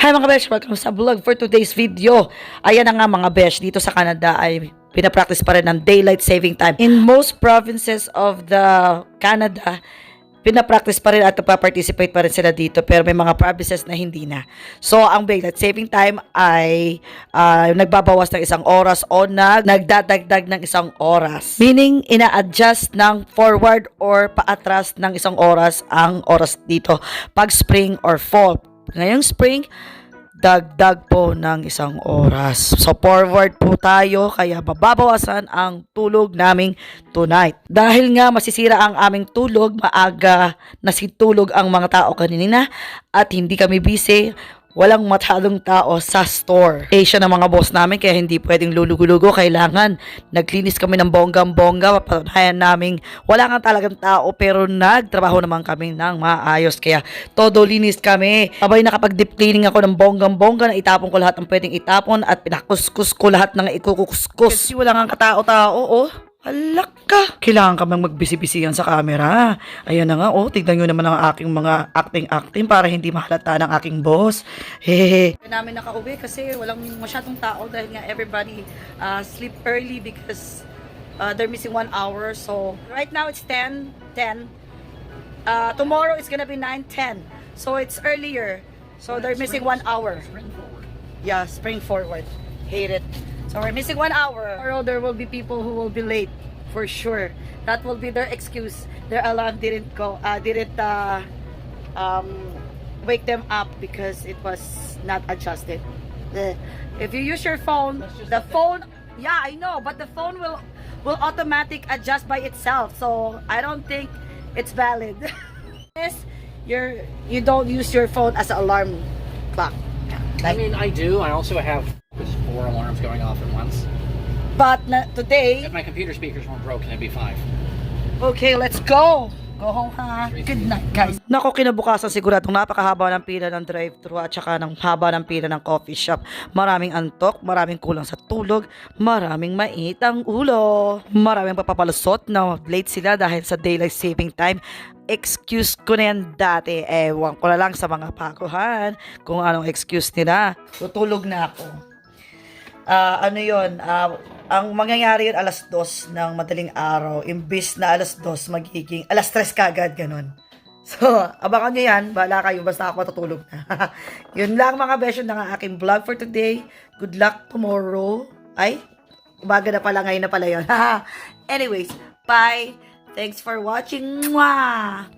Hi mga besh, welcome sa vlog for today's video. Ayan na nga mga besh, dito sa Canada ay pinapractice pa rin ng daylight saving time. In most provinces of the Canada, pinapractice pa rin at participate pa rin sila dito pero may mga provinces na hindi na. So, ang daylight saving time ay ah, nagbabawas ng isang oras o nag nagdadagdag ng isang oras. Meaning, ina-adjust ng forward or paatras ng isang oras ang oras dito pag spring or fall. Ngayong spring, dagdag po ng isang oras. So forward po tayo kaya mababawasan ang tulog naming tonight. Dahil nga masisira ang aming tulog, maaga nasitulog ang mga tao kanina at hindi kami busy. Walang matalong tao sa store. Asia ng mga boss namin kaya hindi pwedeng lulugo-lugo. Kailangan naglinis kami ng bonggang-bongga. Papatunayan namin wala nga talagang tao pero nagtrabaho naman kami ng maayos. Kaya todo linis kami. Abay nakapag deep cleaning ako ng bonggang-bongga na itapon ko lahat ng pwedeng itapon at pinakuskus ko lahat ng ikukuskus. Kasi wala nga katao-tao oh. Halak ka! Kailangan ka mang magbisi-bisihan sa camera. Ayan na nga, oh, tignan nyo naman ang aking mga acting-acting para hindi mahalata ng aking boss. Hehehe. namin nakauwi kasi walang masyadong tao dahil nga everybody uh, sleep early because uh, they're missing one hour. So, right now it's 10, 10. Uh, tomorrow it's gonna be 9, 10. So, it's earlier. So, they're missing one hour. Yeah, spring forward. Hate it. So we're missing one hour. Tomorrow there will be people who will be late for sure. That will be their excuse. Their alarm didn't go, uh, didn't uh, um, wake them up because it was not adjusted. The, if you use your phone, the phone, yeah, I know, but the phone will will automatic adjust by itself. So I don't think it's valid. yes, you're you don't use your phone as an alarm clock. I mean, I do. I also have just four alarms going off at once. But today, If my computer speakers weren't broken, it'd be five. Okay, let's go! Go home ha. Good night, guys. Nako, kinabukasan siguradong napakahaba ng pila ng drive-thru at saka ng haba ng pila ng coffee shop. Maraming antok, maraming kulang sa tulog, maraming mainit ang ulo. Maraming papapalusot na late sila dahil sa daylight saving time. Excuse ko na yan dati. Ewan ko na lang sa mga pakuhan kung anong excuse nila. Tutulog na ako. Ah, ano yon ah, ang mangyayari yun alas dos ng madaling araw, imbis na alas dos, magiging alas tres kagad, ganun. So, abangan nyo yan. Bahala kayo. Basta ako matutulog na. yun lang mga besyo ng aking vlog for today. Good luck tomorrow. Ay, umaga na pala. Ngayon na pala yun. Anyways, bye. Thanks for watching. Mwah!